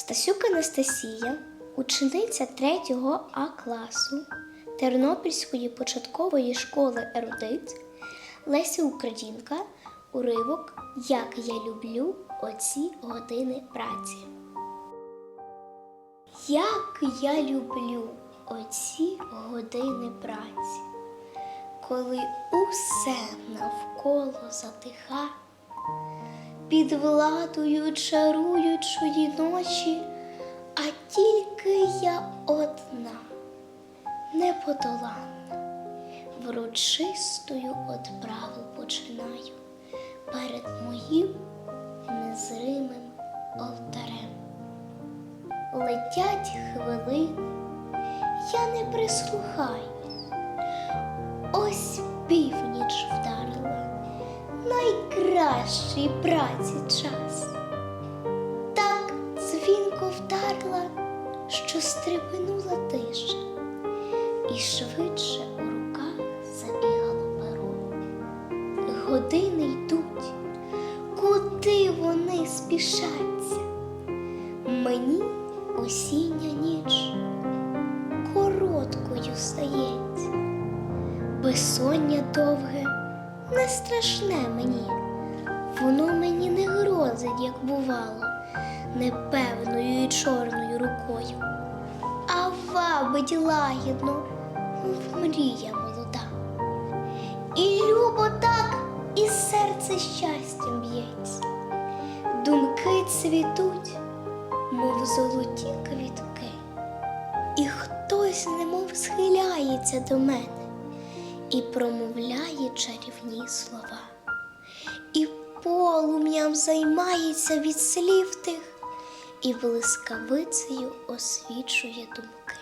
Стасюк Анастасія, учениця 3 А класу Тернопільської початкової школи Ерудит, Леся Українка, уривок Як я люблю оці години праці. Як я люблю оці години праці, коли усе навколо затиха, під владою чаруючої ночі, а тільки я одна, неподоланна, врочистою отправу починаю перед моїм незримим алтарем. Летять хвилини, я не прислухаюсь. Ось вдарила найкращий праці час. Так дзвінко вдарила, що стрепенула тиша, і швидше у руках забігало перо. Години йдуть, куди вони спішаться? Мені осіння ніч короткою стається, безсоння довге не страшне мені, воно мені не грозить, як бувало, непевною і чорною рукою, а вабить лагідно, мов мрія молода. І любо так, і серце щастям б'ється, думки цвітуть, мов золоті квітки, і хтось немов схиляється до мене і промовляє чарівні слова, полум'ям займається від слів тих, і блискавицею освічує думки.